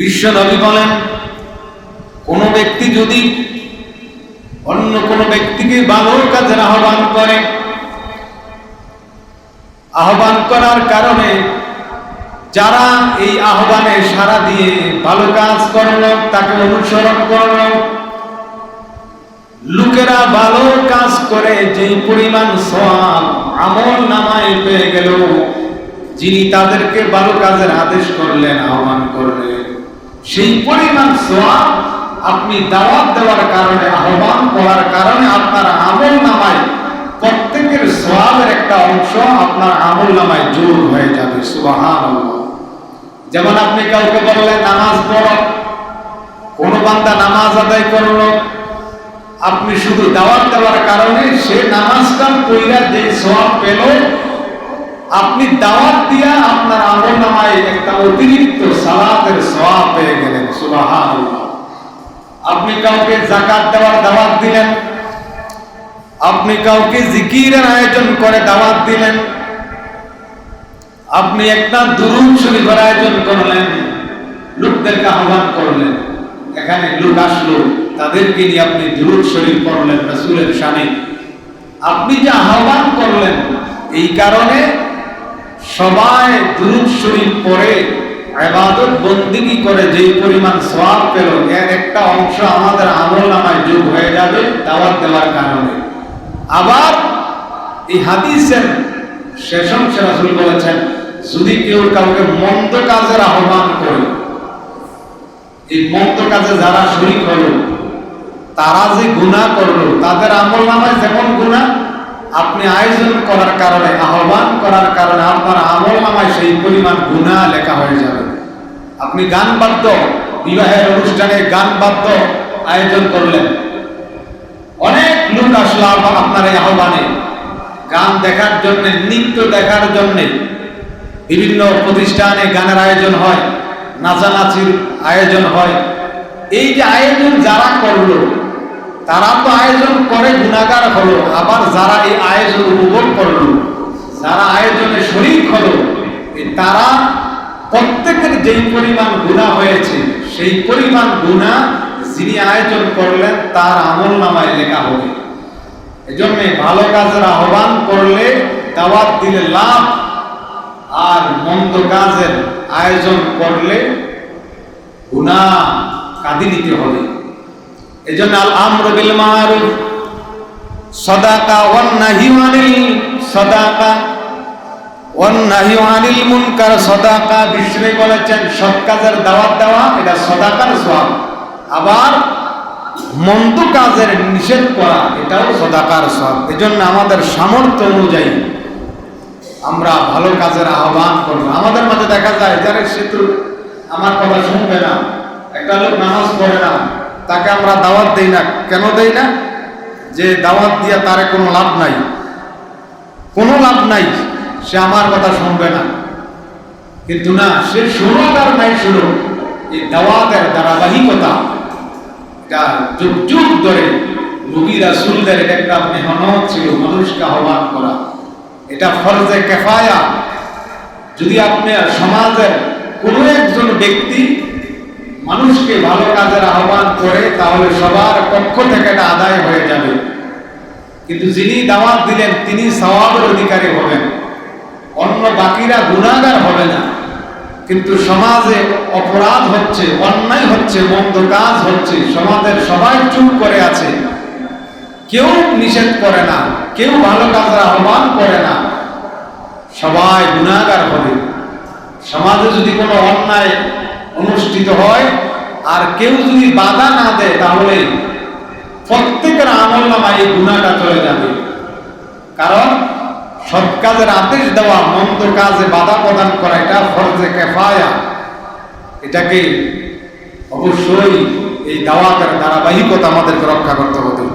বিশ্ব নবী বলেন, কোনো ব্যক্তি যদি অন্য কোনো ব্যক্তিকে ভালোর কাজের আহ্বান করে, আহ্বান করার কারণে যারা এই আহ্বানে সাড়া দিয়ে ভালো কাজ করল, তাকে অনুসরণ করল, লোকেরা ভালো কাজ করে যে পরিমাণ সব আমল নামায় পেয়ে গেল, যিনি তাদেরকে ভালো কাজের আদেশ করলেন, আহ্বান করলেন। সেই পরিমাণ সোয়াব আপনি দাওয়াত দেওয়ার কারণে, আহ্বান করার কারণে আপনার আমল নামায়, প্রত্যেকের সোয়াবের একটা অংশ আপনার আমল নামায় যোগ হয়ে যাবে, সুবহানাল্লাহ। যেমন আপনি কাউকে বললেন, নামাজ পড়ো। কোন বান্দা নামাজ আদায় করল। আপনি শুধু দাওয়াত দেওয়ার কারণে সে নামাজটা কইরা যে সওয়াব পেল আপনি দাওয়াত দিয়া আপনার আমল নামায় একটা অতিরিক্ত সালাতের সওয়াব পেয়ে গেলেন, সুবহানাল্লাহ। আপনি কাউকে জাকাত দেওয়ার দাওয়াত দিলেন, আপনি কাউকে জিকিরের আয়োজন করে দাওয়াত দিলেন, আপনি একটা দুরুদ শরীফের আয়োজন করলেন, লোকদেরকে আহ্বান করলেন, এখানে লোক আসলো, তাদেরকে নিয়ে আপনি দুরুদ শরীফ পড়লেন, রাসূলের শানে। আপনি যে আহ্বান করলেন, এই কারণে সবাই দুরুদ শরীফ পড়ে, ইবাদত বন্দিগি করে যেই পরিমাণ সওয়াব পেল, এর একটা অংশ আমাদের আমল নামায় যোগ হয়ে যাবে দাওয়াত দেওয়ার কারণে। আবার এই হাদিসের শেষ অংশে রাসূল বলেছেন, যদি কেউ কাউকে মন্দ কাজের আহ্বান করে, এই মন্দ কাজে যারা শরিক হলো, তারা যে গুনাহ করল, তাদের আমল নামায় যেমন গুনাহ আপনি আয়োজন করার কারণে, আহ্বান করার কারণে আপনার আমল নামায় সেই পরিমাণ গুনাহ লেখা হয়ে যাবে। আপনি গান বাদ্য, বিবাহের অনুষ্ঠানে গান বাদ্য আয়োজন করলেন। অনেক লোক আসলো আপ- আপনার এই আহ্বানে। গান দেখার জন্য, নৃত্য দেখার জন্যে। বিভিন্ন প্রতিষ্ঠানে গানের আয়োজন হয়, নাচানাচির আয়োজন হয়। এই যে আয়োজন যারা তারা তো আয়োজন করে, গুণাগার হলো। আবার যারা এই আয়োজন উপভোগ করল, যারা আয়োজনে শরিক হলো তারা প্রত্যেকের যেই পরিমাণ গুণা হয়েছে, সেই পরিমাণ গুণা যিনি আয়োজন করলেন, তার আমল নামায় লেখা হবে। এজন্য ভালো কাজের আহ্বান করলে, দাওয়াত দিলে লাভ, আর মন্দ কাজের আয়োজন করলে গুণা কাঁদি নিতে হবে। এজন্য আল আমর বিল মারুফ, সদাকা ওয়ান নাহি আনিল, সদাকা ওয়ান নাহি আনিল মুনকার, সদাকা বিষ্ণু বলেছেন, সৎ কাজের দাওয়াত দেওয়া, এটা সদাকার সওয়াব। আবার মন্দ কাজের নিষেধ করা, এটাও সদাকার সব এজন্য আমাদের সামর্থ্য অনুযায়ী আমরা ভালো কাজের আহ্বান করব। আমাদের মাঝে দেখা যায়, যারা শত্রু, আমার কথা শুনবে না, একটা লোক নামাজ পড়ে না তাকে আমরা দাওয়াত দেই না। কেন দেই না? যে দাওয়াত দিয়ে তারে কোনো লাভ নাই। কোনো লাভ নাই। সে আমার কথা শুনবে না। কিন্তু না, সে শুনুক আর নাই শুনুক, এই দাওয়াতের ধারাবাহিকতা যুগ যুগ ধরে নবী রাসূলদের এটা একটা মেহনত ছিল, মানুষকে আহ্বান করা। এটা ফরজে কেফায়া। যদি আপনি সমাজের কোনো একজন ব্যক্তি মানুষকে ভালো কাজের আহ্বান করে, তাহলে সবার পক্ষ থেকে এটা আদায় হয়ে যাবে। কিন্তু যিনি দাওয়াত দিলেন, তিনি সওয়াবের অধিকারী হবেন। অন্য বাকিরা গুণাগার হবে না। কিন্তু সমাজে অপরাধ হচ্ছে, অন্যায় হচ্ছে, মন্দ কাজ হচ্ছে, সমাজের সবাই চুপ করে আছে। কেউ নিষেধ করে না, কেউ ভালো কাজের আহ্বান করে না। সবাই গুণাগার হবে। সমাজে যদি কোনো অন্যায় অনুষ্ঠিত হয়। আর কেউ যদি বাধা না দেয়, তাহলে প্রত্যেকের আমল নামায় এই গুণাটা চলে যাবে। কারণ সৎ কাজের আদেশ দেওয়া, মন্দ কাজে বাধা প্রদান করা এটা ফরজে কেফায়া। এটাকে অবশ্যই এই দাওয়াতের ধারাবাহিকতা আমাদেরকে রক্ষা করতে হবে।